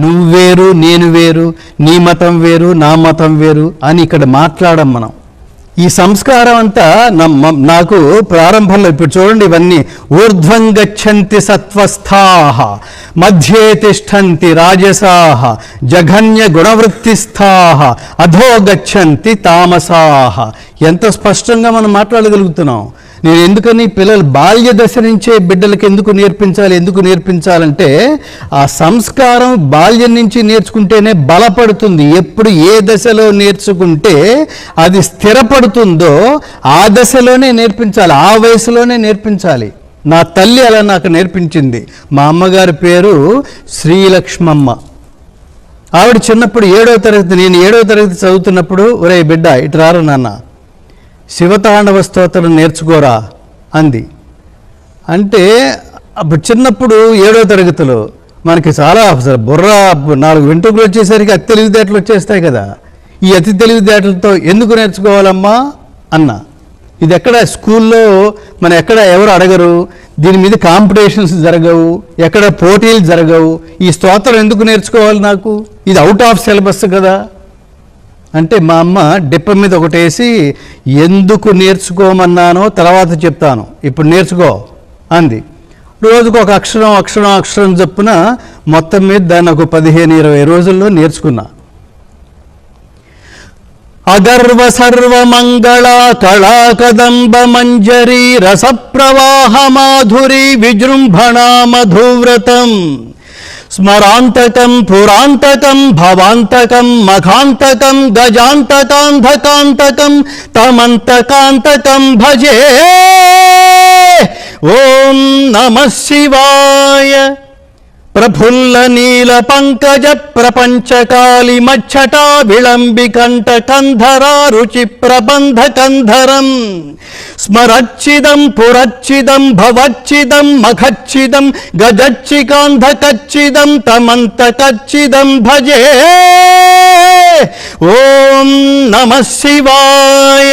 నువ్వు వేరు నేను వేరు నీ మతం వేరు నా మతం వేరు అని ఇక్కడ మాట్లాడం మనం. ఈ సంస్కారం అంతా నాకు ప్రారంభంలో ఇప్పుడు చూడండి ఇవన్నీ. ఊర్ధ్వం గచ్చంతి సత్వస్థాహ మధ్యే తిష్టంతి రాజసాహ జఘన్య గుణవృత్తిస్థాహ అధో గచ్చంతి తామసాహ ఎంత స్పష్టంగా మనం మాట్లాడగలుగుతున్నాం. నేను ఎందుకని పిల్లలు బాల్య దశ నుంచే బిడ్డలకి ఎందుకు నేర్పించాలి ఎందుకు నేర్పించాలంటే ఆ సంస్కారం బాల్యం నుంచి నేర్చుకుంటేనే బలపడుతుంది. ఎప్పుడు ఏ దశలో నేర్చుకుంటే అది స్థిరపడుతుందో ఆ దశలోనే నేర్పించాలి ఆ వయసులోనే నేర్పించాలి. నా తల్లి అలా నాకు నేర్పించింది. మా అమ్మగారి పేరు శ్రీలక్ష్మమ్మ. ఆవిడ చిన్నప్పుడు ఏడవ తరగతి నేను ఏడవ తరగతి చదువుతున్నప్పుడు ఒరే బిడ్డ ఇటు రారు నాన్న. శివతాండవ స్తోత్రం నేర్చుకోరా అంది. అంటే అప్పుడు చిన్నప్పుడు ఏడో తరగతిలో మనకి చాలా అసలు బుర్ర నాలుగు వెంట్రుకలు వచ్చేసరికి అతి తెలివితేటలు వచ్చేస్తాయి కదా. ఈ అతి తెలివితేటలతో ఎందుకు నేర్చుకోవాలమ్మా? అన్న. ఇది ఎక్కడ స్కూల్లో మన ఎక్కడ ఎవరు అడగరు? దీని మీద కాంపిటీషన్స్ జరగవు. ఎక్కడ పోటీలు జరగవు. ఈ స్తోత్రం ఎందుకు నేర్చుకోవాలి నాకు? ఇది అవుట్ ఆఫ్ సిలబస్ కదా. అంటే మా అమ్మ డిప్ప మీద ఒకటేసి ఎందుకు నేర్చుకోమన్నానో తర్వాత చెప్తాను. ఇప్పుడు నేర్చుకో అంది. రోజుకు ఒక అక్షరం అక్షరం అక్షరం చొప్పున మొత్తం మీద దాన్ని ఒక పదిహేను ఇరవై రోజుల్లో నేర్చుకున్నా. అగర్వ సర్వ మంగళ కళా కదంబ మంజరి రస ప్రవాహ మాధురి విజృంభణ మధువ్రతం స్మరాంతకం పురాంతకం భవాంతకం మఖాంతకం గజాంతకాంధకాంతకం తమంతకాంతకం భజే ఓం నమ శివాయ ప్రఫుల్ల నీల పంకజ ప్రపంచకాళి మచ్చటా విళంబి కంఠ కంధరా రుచి ప్రబంధ కంధరం స్మరచ్చిదం పురచ్చిదం భవచ్చిదం మఖచ్చిదం గజచ్చికాంధకచ్చిదం తమంత కచ్చిదం భజే ఓం నమ శివాయ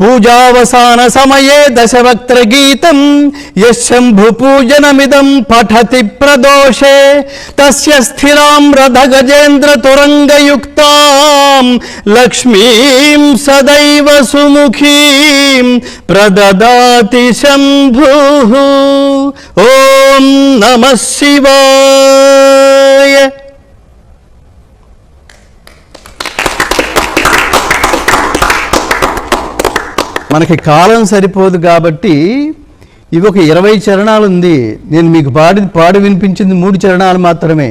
పూజావసాన సమయే దశవక్త్ర గీతం యశంభు పూజనమిదం పఠతి ప్రదోషే. తస్య స్థిరాం రథ గజేంద్ర తురంగయుక్తాం లక్ష్మీం సదైవ సుముఖీం ప్రదదాతి శంభు. ఓం నమ శివాయ. మనకి కాలం సరిపోదు కాబట్టి ఇవి ఒక ఇరవై చరణాలు ఉంది. నేను మీకు పాడి పాడు వినిపించింది మూడు చరణాలు మాత్రమే.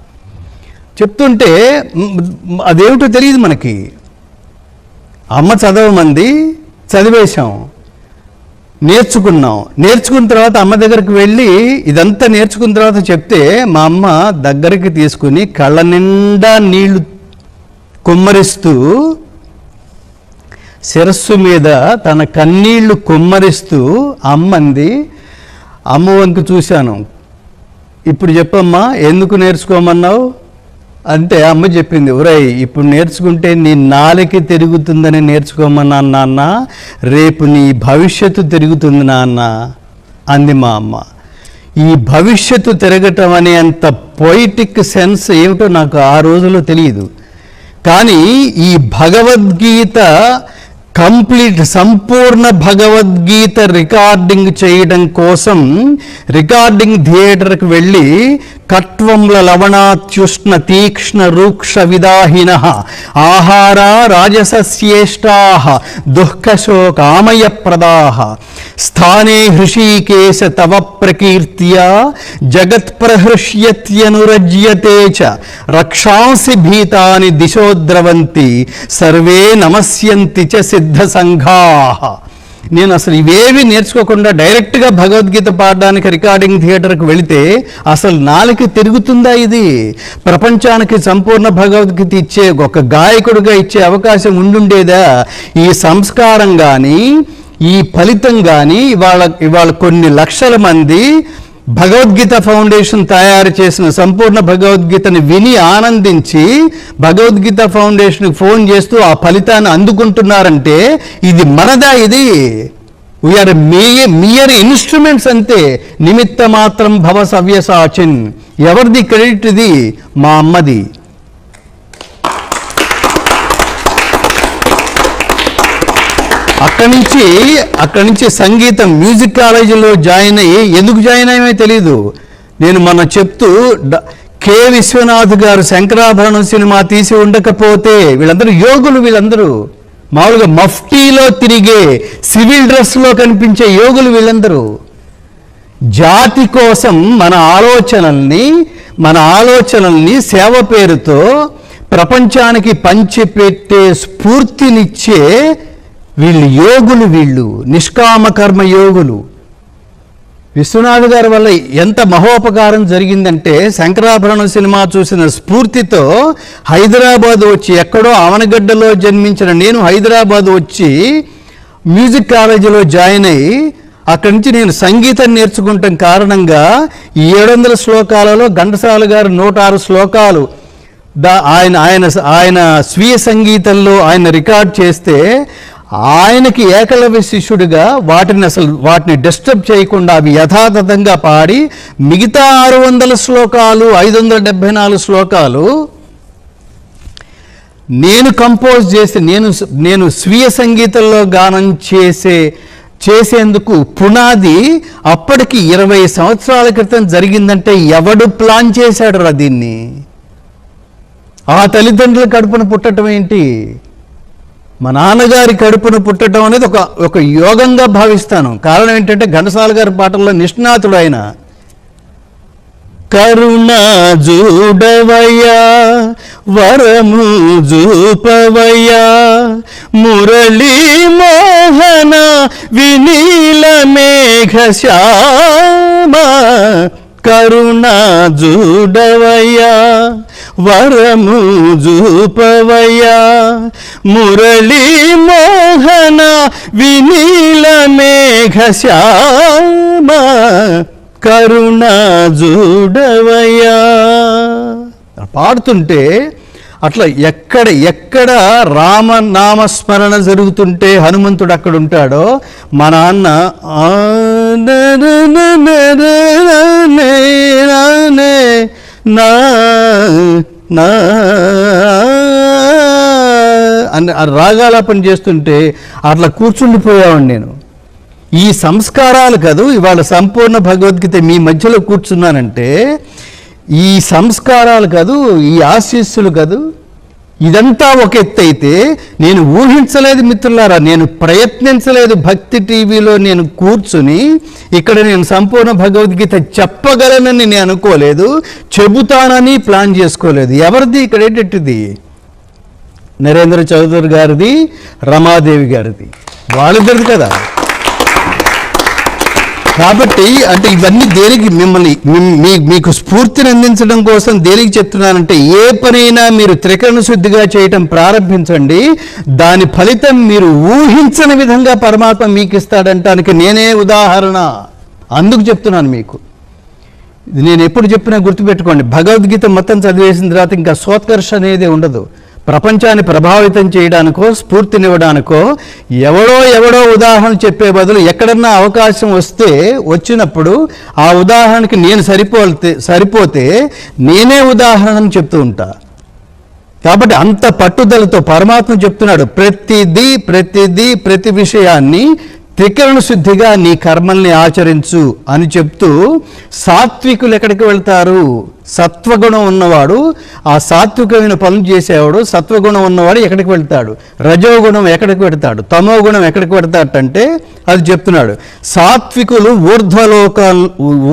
చెప్తుంటే అదేమిటో తెలియదు మనకి. అమ్మ చదవమంది చదివేశాం నేర్చుకున్నాం. నేర్చుకున్న తర్వాత అమ్మ దగ్గరికి వెళ్ళి ఇదంతా నేర్చుకున్న తర్వాత చెప్తే మా అమ్మ దగ్గరికి తీసుకుని కళ్ళ నిండా నీళ్ళు కుమ్మరిస్తూ శిరస్సు మీద తన కన్నీళ్ళు కుమ్మరిస్తూ అమ్మంది అమ్మ వంక చూశాను. ఇప్పుడు చెప్పమ్మా ఎందుకు నేర్చుకోమన్నావు? అంటే అమ్మ చెప్పింది ఉరై ఇప్పుడు నేర్చుకుంటే నీ నాలుక తిరుగుతుందని నేర్చుకోమన్నా నాన్న రేపు నీ భవిష్యత్తు తిరుగుతుంది నాన్న అంది మా అమ్మ. ఈ భవిష్యత్తు తిరగటం అనే అంత పొయిటిక్ సెన్స్ ఏమిటో నాకు ఆ రోజులో తెలియదు. కానీ ఈ భగవద్గీత కంప్లీట్ సంపూర్ణ భగవద్గీత రికార్డింగ్ చేయడం కోసం రికార్డింగ్ థియేటర్కి వెళ్ళి కట్వంల లవణాత్యుష్ణ తీక్ష్ణ రూక్ష విదాహిన ఆహార రాజసస్యేష్టా దుఃఖశోకామయ ప్రదాహ స్థానే హృషీకేశ తవ ప్రకీర్త్య జగత్ప్రహృష్యత్యనురజ్యతే చ రక్షాంసి భీతాని దిశోద్రవంతి సర్వే నమస్యంతి చ సిద్ధ సంఘా నేను అసలు ఇవేవి నేర్చుకోకుండా డైరెక్ట్గా భగవద్గీత పాడడానికి రికార్డింగ్ థియేటర్కి వెళితే అసలు నాలుగు తిరుగుతుందా ఇది? ప్రపంచానికి సంపూర్ణ భగవద్గీత ఇచ్చే ఒక గాయకుడిగా ఇచ్చే అవకాశం ఉండుండేదా? ఈ సంస్కారం కానీ ఈ ఫలితం కానీ ఇవాళ ఇవాళ కొన్ని లక్షల మంది భగవద్గీత ఫౌండేషన్ తయారు చేసిన సంపూర్ణ భగవద్గీతని విని ఆనందించి భగవద్గీత ఫౌండేషన్కి ఫోన్ చేస్తూ ఆ ఫలితాన్ని అందుకుంటున్నారంటే ఇది మనదా ఇది? వీఆర్ మియర్ ఇన్స్ట్రుమెంట్స్ అంతే. నిమిత్త మాత్రం భవ సవ్యసాచిన్. ఎవరిది క్రెడిట్ ఇది? మా అమ్మది. అక్కడి నుంచి అక్కడి నుంచి సంగీతం మ్యూజిక్ కాలేజీలో జాయిన్ అయ్యి ఎందుకు జాయిన్ అయ్యామో తెలియదు నేను మొన్న చెప్తూ డ- కె విశ్వనాథ్ గారు శంకరాభరణం సినిమా తీసి ఉండకపోతే వీళ్ళందరూ యోగులు వీళ్ళందరూ. మామూలుగా మఫ్టీలో తిరిగే సివిల్ డ్రెస్లో కనిపించే యోగులు వీళ్ళందరూ. జాతి కోసం మన ఆలోచనల్ని మన ఆలోచనల్ని సేవ పేరుతో ప్రపంచానికి పంచిపెట్టే స్ఫూర్తినిచ్చే వీళ్ళు యోగులు వీళ్ళు నిష్కామకర్మ యోగులు. విశ్వనాథ్ గారి వల్ల ఎంత మహోపకారం జరిగిందంటే శంకరాభరణం సినిమా చూసిన స్ఫూర్తితో హైదరాబాద్ వచ్చి ఎక్కడో అవనగడ్డలో జన్మించిన నేను హైదరాబాద్ వచ్చి మ్యూజిక్ కాలేజీలో జాయిన్ అయ్యి అక్కడి నుంచి నేను సంగీతం నేర్చుకుంటాం కారణంగా ఏడు వందల శ్లోకాలలో ఘంటసాల గారు నూట ఆరు శ్లోకాలు దా ఆయన ఆయన ఆయన స్వీయ సంగీతంలో ఆయన రికార్డ్ చేస్తే ఆయనకి ఏకలవ్య శిష్యుడిగా వాటిని అసలు వాటిని డిస్టర్బ్ చేయకుండా అవి యథాతథంగా పాడి మిగతా ఆరు వందల శ్లోకాలు ఐదు వందల డెబ్భై నాలుగు శ్లోకాలు నేను కంపోజ్ చేసి నేను నేను స్వీయ సంగీతంలో గానం చేసే చేసేందుకు పునాది అప్పటికి ఇరవై సంవత్సరాల క్రితం జరిగిందంటే ఎవడు ప్లాన్ చేశాడు రా దీన్ని? ఆ తల్లిదండ్రుల కడుపున పుట్టడం ఏంటి? మా నాన్నగారి కడుపున పుట్టడం అనేది ఒక ఒక యోగంగా భావిస్తాను. కారణం ఏంటంటే ఘనసాల గారి పాటల్లో నిష్ణాతుడు ఆయన కరుణ జూడవయ్యా వరము జూపవయ్యా మురళీ మోహన వినీల మేఘ శ్యామ కరుణ జూడవయ్యా వరము జూపవయ్యా మురళీ మోహన వినీల మేఘ శ్యామ కరుణ జూడవయ్యా. పాడుతుంటే అట్లా ఎక్కడ ఎక్కడ రామ నామస్మరణ జరుగుతుంటే హనుమంతుడు అక్కడ ఉంటాడో మా నాన్న నా నా. అని ఆ రాగాలాపన చేస్తుంటే అట్లా కూర్చుండిపోయావాడు నేను. ఈ సంస్కారాలు కాదు ఇవాళ సంపూర్ణ భగవద్గీత మీ మధ్యలో కూర్చున్నానంటే ఈ సంస్కారాలు కాదు ఈ ఆశీస్సులు కాదు ఇదంతా ఒక ఎత్తు అయితే నేను ఊహించలేదు మిత్రులారా నేను ప్రయత్నించలేదు భక్తి టీవీలో నేను కూర్చుని ఇక్కడ నేను సంపూర్ణ భగవద్గీత చెప్పగలనని నేను అనుకోలేదు చెబుతానని ప్లాన్ చేసుకోలేదు. ఎవరిది ఇక్కడ ఏంటట్టుది నరేంద్ర చౌదరి గారిది రమాదేవి గారిది. వాళ్ళిద్దరిది కదా? కాబట్టి అంటే ఇవన్నీ దేనికి మిమ్మల్ని మీ- మీకు స్ఫూర్తిని అందించడం కోసం దేనికి చెప్తున్నానంటే ఏ పనైనా మీరు త్రికరణ శుద్ధిగా చేయటం ప్రారంభించండి. దాని ఫలితం మీరు ఊహించని విధంగా పరమాత్మ మీకు ఇస్తాడంటానికి నేనే ఉదాహరణ. అందుకు చెప్తున్నాను మీకు. ఇది నేను ఎప్పుడు చెప్పినా గుర్తుపెట్టుకోండి. భగవద్గీత మొత్తం చదివేసిన తర్వాత ఇంకా సోత్కర్ష అనేది ఉండదు. ప్రపంచాన్ని ప్రభావితం చేయడానికో స్ఫూర్తినివ్వడానికో ఎవడో ఎవడో ఉదాహరణ చెప్పే బదులు ఎక్కడన్నా అవకాశం వస్తే వచ్చినప్పుడు ఆ ఉదాహరణకి నేను సరిపోతే సరిపోతే నేనే ఉదాహరణను చెప్తూ ఉంటా. కాబట్టి అంత పట్టుదలతో పరమాత్మ చెప్తున్నాడు ప్రతిదీ ప్రతిదీ ప్రతి విషయాన్ని త్రికరణ శుద్ధిగా నీ కర్మల్ని ఆచరించు అని చెప్తూ సాత్వికులు ఎక్కడికి వెళ్తారు? సత్వగుణం ఉన్నవాడు ఆ సాత్వికమైన పనులు చేసేవాడు సత్వగుణం ఉన్నవాడు ఎక్కడికి వెళ్తాడు? రజోగుణం ఎక్కడికి పెడతాడు తమో గుణం ఎక్కడికి పెడతాడంటే అది చెప్తున్నాడు. సాత్వికులు ఊర్ధ్వలోకాల్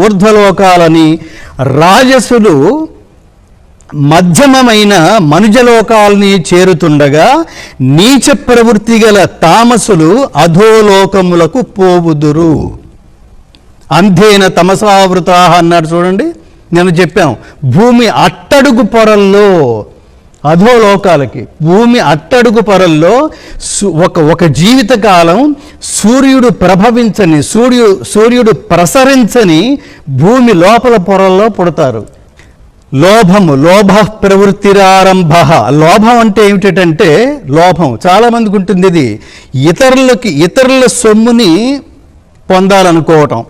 ఊర్ధ్వలోకాలని రాజసులు మధ్యమమైన మనుజలోకాల్ని చేరుతుండగా నీచ ప్రవృత్తి గల తామసులు అధోలోకములకు పోవుదురు. అంధేన తమసావృతా అన్నాడు చూడండి. నేను చెప్పాం భూమి అట్టడుగు పొరల్లో అధోలోకాలకి భూమి అట్టడుగు పొరల్లో సు- ఒక ఒక జీవితకాలం సూర్యుడు ప్రభవించని సూర్యు సూర్యుడు ప్రసరించని భూమి లోపల పొరల్లో పుడతారు. లోభము లోభ ప్రవృత్తిరారంభ. లోభం అంటే ఏమిటంటే లోభం. చాలామందికి ఉంటుంది ఇది. ఇతరులకి ఇతరుల సొమ్ముని పొందాలనుకోవటం.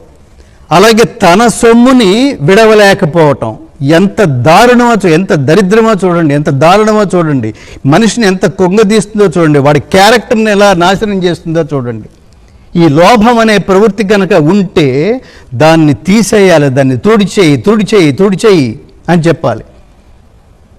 అలాగే తన సొమ్ముని విడవలేకపోవటం. ఎంత దారుణమో చూ- ఎంత దరిద్రమో చూడండి ఎంత దారుణమో చూడండి. మనిషిని ఎంత కొంగదీస్తుందో చూడండి. వాడి క్యారెక్టర్ని ఎలా నాశనం చేస్తుందో చూడండి. ఈ లోభం అనే ప్రవృత్తి కనుక ఉంటే దాన్ని తీసేయాలి దాన్ని తుడిచేయి తుడిచేయి తుడిచేయి. అని చెప్పాలి.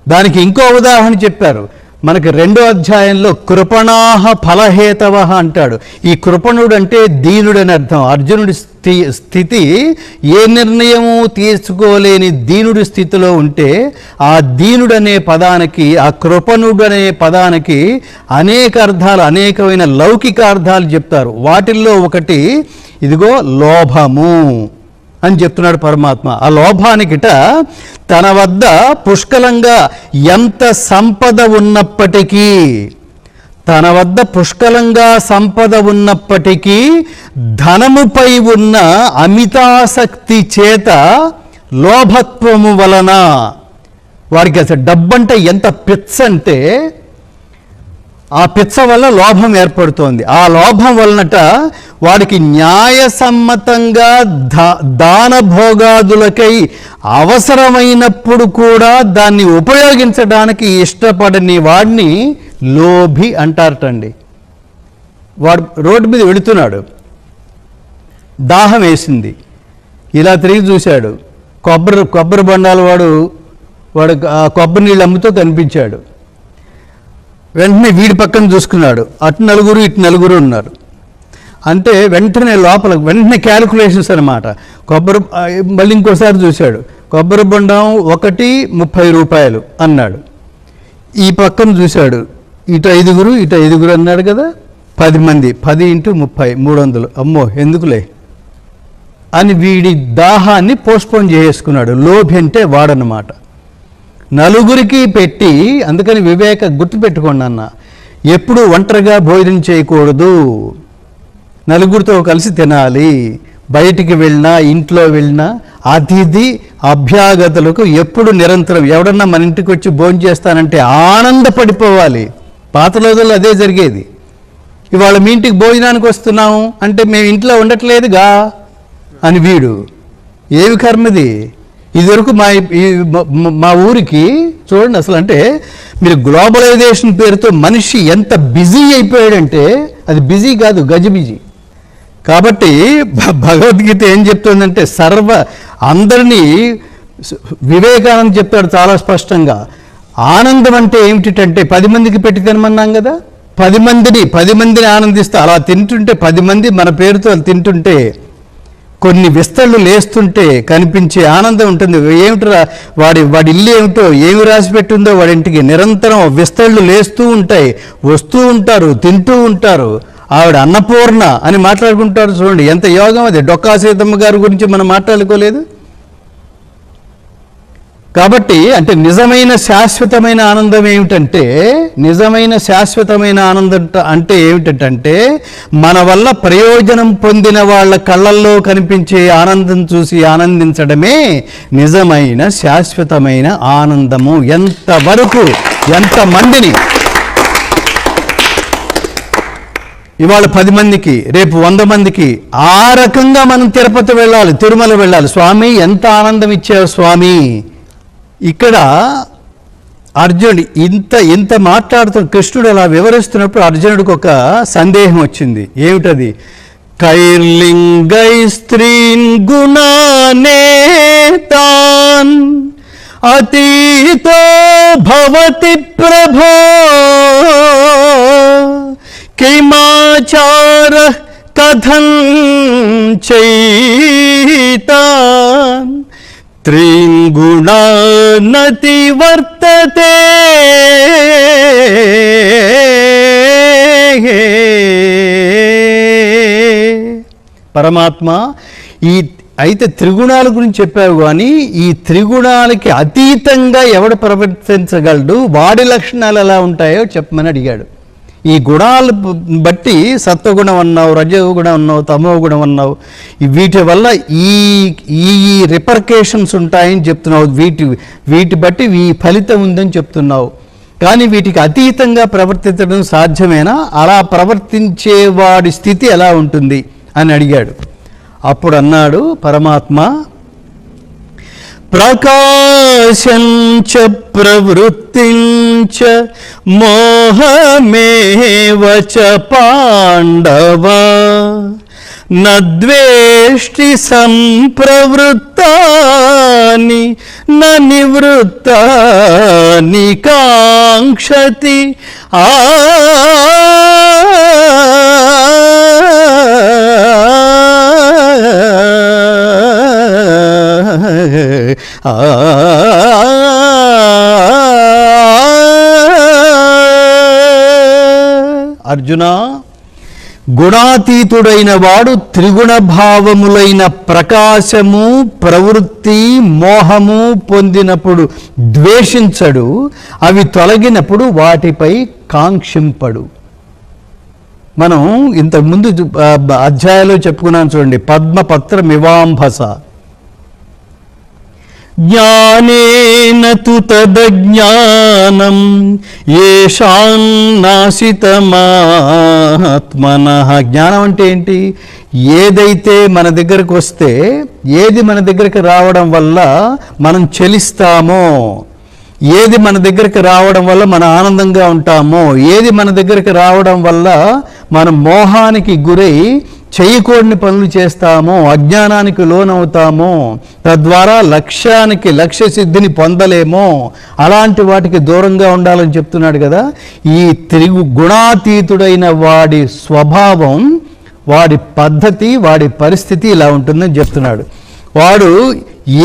దానికి ఇంకో ఉదాహరణ చెప్పారు. మనకి రెండో అధ్యాయంలో కృపణాహ ఫలహేతవ అంటాడు. ఈ కృపణుడు అంటే దీనుడు అని అర్థం. అర్జునుడి స్థి స్థితి ఏ నిర్ణయము తీసుకోలేని దీనుడి స్థితిలో ఉంటే ఆ దీనుడు అనే పదానికి ఆ కృపణుడు అనే పదానికి అనేక అర్థాలు అనేకమైన లౌకిక అర్థాలు చెప్తారు. వాటిల్లో ఒకటి ఇదిగో లోభము. అని చెప్తున్నాడు పరమాత్మ. ఆ లోభానికిట తన వద్ద పుష్కలంగా ఎంత సంపద ఉన్నప్పటికీ తన వద్ద పుష్కలంగా సంపద ఉన్నప్పటికీ ధనముపై ఉన్న అమితాసక్తి చేత లోభత్వము వలన వాడికి అసలు డబ్బంటే ఎంత పిచ్చ అంటే ఆ పిచ్చ వల్ల లోభం ఏర్పడుతోంది. ఆ లోభం వలనట వాడికి న్యాయసమ్మతంగా దా దాన భోగాదులకై అవసరమైనప్పుడు కూడా దాన్ని ఉపయోగించడానికి ఇష్టపడని వాడిని లోభి అంటారటండి. వాడు రోడ్డు మీద వెళుతున్నాడు. దాహం వేసింది. ఇలా తిరిగి చూశాడు. కొబ్బరి కొబ్బరి బండాల వాడు వాడు ఆ కొబ్బరి నీళ్ళు అమ్ముతూ కనిపించాడు. వెంటనే వీడి పక్కన చూసుకున్నాడు. అటు నలుగురు ఇటు నలుగురు ఉన్నారు. అంటే వెంటనే లోపల వెంటనే క్యాలిక్యులేషన్స్ అనమాట కొబ్బరి మళ్ళీ ఇంకోసారి చూశాడు. కొబ్బరి బొండం ఒకటి ముప్పై రూపాయలు అన్నాడు. ఈ పక్కన చూశాడు. ఇటు ఐదుగురు ఇటు ఐదుగురు అన్నాడు కదా? పది మంది. పది ఇంటూ ముప్పై మూడు వందలు. అమ్మో ఎందుకులే? అని వీడి దాహాన్ని పోస్ట్పోన్ చేసుకున్నాడు లోభి అంటే వాడనమాట నలుగురికి పెట్టి అందుకని వివేక గుర్తుపెట్టుకోండి అన్న ఎప్పుడు ఒంటరిగా భోజనం చేయకూడదు. నలుగురితో కలిసి తినాలి. బయటికి వెళ్ళినా ఇంట్లో వెళ్ళినా అతిథి అభ్యాగతులకు ఎప్పుడు నిరంతరం ఎవడన్నా మన ఇంటికి వచ్చి భోజనం చేస్తానంటే ఆనందపడిపోవాలి. పాత రోజుల్లో అదే జరిగేది. ఇవాళ మీ ఇంటికి భోజనానికి వస్తున్నాము అంటే మేము ఇంట్లో ఉండట్లేదుగా అని వీడు. ఏవి కర్మది? ఇదివరకు మా మా ఊరికి చూడండి అసలు అంటే మీరు గ్లోబలైజేషన్ పేరుతో మనిషి ఎంత బిజీ అయిపోయాడంటే అది బిజీ కాదు గజిబిజీ. కాబట్టి భ- భగవద్గీత ఏం చెప్తుందంటే సర్వ అందరినీ వివేకానంద చెప్తాడు చాలా స్పష్టంగా. ఆనందం అంటే ఏమిటంటే పది మందికి పెట్టి తినమన్నాం కదా? పది మందిని పది మందిని ఆనందిస్తే. అలా తింటుంటే పది మంది మన పేరుతో తింటుంటే కొన్ని విస్తళ్ళు లేస్తుంటే కనిపించే ఆనందం ఉంటుంది. ఏమిటరా వాడి వాడి ఇల్లు ఏమిటో ఏమి రాసి పెట్టిందో వాడింటికి నిరంతరం విస్తళ్ళు లేస్తూ ఉంటాయి వస్తూ ఉంటారు తింటూ ఉంటారు. ఆవిడ అన్నపూర్ణ అని మాట్లాడుకుంటారు చూడండి. ఎంత యోగం అది. డొక్కా సీతమ్మ గారి గురించి మనం మాట్లాడుకోలేదు. కాబట్టి అంటే నిజమైన శాశ్వతమైన ఆనందం ఏమిటంటే నిజమైన శాశ్వతమైన ఆనందం అంటే ఏమిటంటే మన వల్ల ప్రయోజనం పొందిన వాళ్ళ కళ్ళల్లో కనిపించే ఆనందం చూసి ఆనందించడమే నిజమైన శాశ్వతమైన ఆనందము. ఎంతవరకు? ఎంతమందిని? ఇవాళ పది మందికి రేపు వంద మందికి ఆ రకంగా మనం తిరుపతి వెళ్ళాలి తిరుమల వెళ్ళాలి. స్వామి ఎంత ఆనందం ఇచ్చావు స్వామి? ఇక్కడ అర్జునుడు ఇంత ఇంత మాట్లాడుతున్న కృష్ణుడు అలా వివరిస్తున్నప్పుడు అర్జునుడికి ఒక సందేహం వచ్చింది. ఏమిటది? కైర్లింగై స్త్రీన్ గుణానే తాన్ అతీతో భవతి ప్రభో కిమాచార కథం చైతాన్ త్రింగుణానతి వర్తతే పరమాత్మ ఈ అయితే త్రిగుణాల గురించి చెప్పావు కానీ ఈ త్రిగుణాలకి అతీతంగా ఎవడు ప్రవర్తించగలడు? వాడి లక్షణాలు ఎలా ఉంటాయో చెప్పమని అడిగాడు. ఈ గుణాలు బట్టి సత్వగుణం అన్నావు రజగుణం అన్నావు తమో గుణం అన్నావు వీటి వల్ల ఈ ఈ రిపర్కేషన్స్ ఉంటాయని చెప్తున్నావు. వీటి వీటి బట్టి ఈ ఫలితం ఉందని చెప్తున్నావు. కానీ వీటికి అతీతంగా ప్రవర్తించడం సాధ్యమేనా? అలా ప్రవర్తించే వాడి స్థితి ఎలా ఉంటుంది అని అడిగాడు. అప్పుడు అన్నాడు పరమాత్మ ప్రకాశంచ ప్రవృత్తించ మోహమేవ చ పాండవ. నద్వేష్టి సంప్రవృత్తాని న నివృత్తాని కాంక్షతి. ఆ అర్జున గుణాతీతుడైన వాడు త్రిగుణ భావములైన ప్రకాశము ప్రవృత్తి మోహము పొందినప్పుడు ద్వేషించడు అవి తొలగినప్పుడు వాటిపై కాంక్షింపడు. మనం ఇంతకుముందు అధ్యాయంలో చెప్పుకున్నాను చూడండి పద్మపత్రమివాంభస. జ్ఞానేన తు తదజ్ఞానం ఏషాన్నాశితమాత్మన జ్ఞానం అంటే ఏంటి? ఏదైతే మన దగ్గరకు వస్తే ఏది మన దగ్గరకు రావడం వల్ల మనం చెలిస్తామో ఏది మన దగ్గరికి రావడం వల్ల మన ఆనందంగా ఉంటామో ఏది మన దగ్గరికి రావడం వల్ల మన మోహానికి గురై చేయకూడని పనులు చేస్తామో అజ్ఞానానికి లోనవుతామో తద్వారా లక్ష్యానికి లక్ష్య సిద్ధిని పొందలేమో అలాంటి వాటికి దూరంగా ఉండాలని చెప్తున్నాడు కదా. ఈ తిరుగు గుణాతీతుడైన వాడి స్వభావం వాడి పద్ధతి వాడి పరిస్థితి ఇలా ఉంటుందని చెప్తున్నాడు. వాడు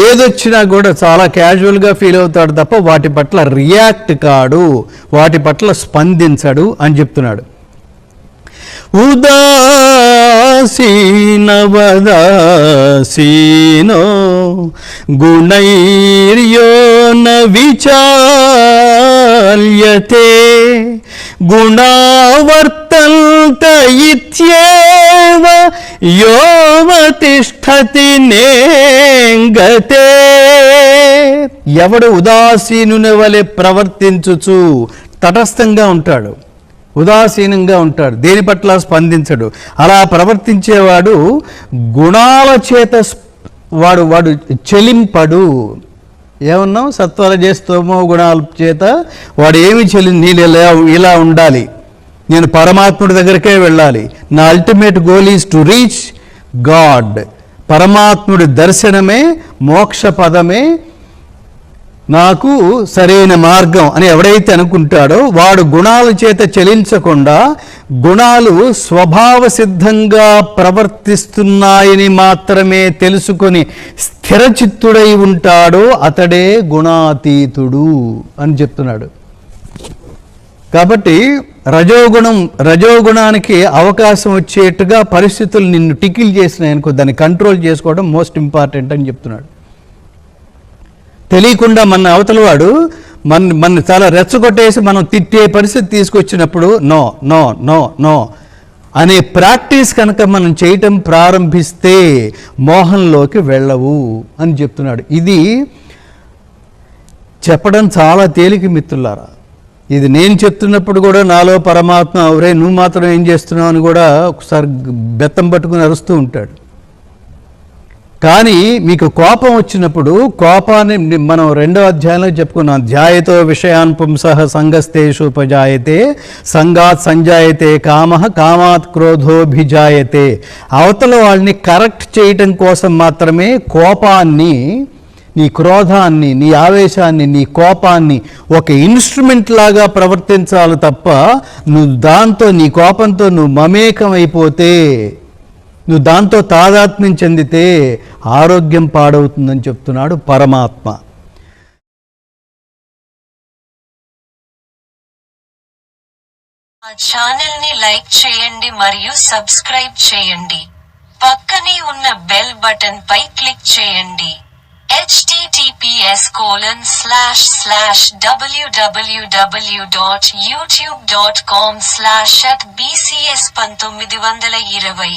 ఏదొచ్చినా కూడా చాలా క్యాజువల్గా ఫీల్ అవుతాడు తప్ప వాటి పట్ల రియాక్ట్ కాడు వాటి పట్ల స్పందించడు అని చెప్తున్నాడు. ఉదా ఉదాసీనవదాసీనో గుణైర్యో న విచాల్యతే గుణావర్తంత ఇత్యేవ యోవతిష్ఠతి నేంగతే ఎవడు ఉదాసీనుని వలె ప్రవర్తించుచు తటస్థంగా ఉంటాడు? ఉదాసీనంగా ఉంటాడు. దేని పట్ల స్పందించడు? అలా ప్రవర్తించేవాడు గుణాల చేత వాడు వాడు చెలింపడు. ఏమన్నావు? సత్వర చేస్తామో గుణాల చేత వాడు ఏమి చెలి నేను ఇలా ఇలా ఉండాలి. నేను పరమాత్ముడి దగ్గరికే వెళ్ళాలి. నా ultimate goal is to reach God పరమాత్ముడి దర్శనమే మోక్ష పదమే నాకు సరైన మార్గం అని ఎవడైతే అనుకుంటాడో వాడు గుణాల చేత చలించకుండా గుణాలు స్వభావ సిద్ధంగా ప్రవర్తిస్తున్నాయని మాత్రమే తెలుసుకొని స్థిరచిత్తుడై ఉంటాడో అతడే గుణాతీతుడు అని చెప్తున్నాడు. కాబట్టి రజోగుణం రజోగుణానికి అవకాశం వచ్చేట్టుగా పరిస్థితులు నిన్ను టికిల్ చేసినాయి అనుకో దాన్ని కంట్రోల్ చేసుకోవడం మోస్ట్ ఇంపార్టెంట్ అని చెప్తున్నాడు. తెలియకుండా మన అవతలవాడు మన మన చాలా రెచ్చగొట్టేసి మనం తిట్టే పరిస్థితి తీసుకొచ్చినప్పుడు నో నో నో నో అనే ప్రాక్టీస్ కనుక మనం చేయటం ప్రారంభిస్తే మోహంలోకి వెళ్ళవు అని చెప్తున్నాడు. ఇది చెప్పడం చాలా తేలిక మిత్రులారా. ఇది నేను చెప్తున్నప్పుడు కూడా నాలో పరమాత్మ ఎవరే నువ్వు మాత్రం ఏం చేస్తున్నావు? అని కూడా ఒకసారి బెత్తం పట్టుకుని అరుస్తూ ఉంటాడు. కానీ మీకు కోపం వచ్చినప్పుడు కోపాన్ని మనం రెండో అధ్యాయంలో చెప్పుకున్నాం. ధ్యాయతో విషయాన్ పుంసః సంగస్తేషు ఉపజాయతే సంగాత్ సంజాయతే కామ కామాత్ క్రోధోభిజాయతే. అవతల వాళ్ళని కరెక్ట్ చేయటం కోసం మాత్రమే కోపాన్ని నీ క్రోధాన్ని నీ ఆవేశాన్ని నీ కోపాన్ని ఒక ఇన్స్ట్రుమెంట్ లాగా ప్రవర్తించాలి తప్ప నువ్వు దాంతో నీ కోపంతో నువ్వు మమేకమైపోతే నువ్వు దాంతో తాదాత్మ్యం చెందితే ఆరోగ్యం పాడవుతుందని చెప్తున్నాడు పరమాత్మ. మా ఛానల్ని లైక్ చేయండి మరియు సబ్స్క్రైబ్ చేయండి. పక్కనే ఉన్న బెల్ బటన్ పై క్లిక్ చేయండి. https colon slash slash www dot YouTube dot com slash at BCS పంతొమ్మిది వందల ఇరవై.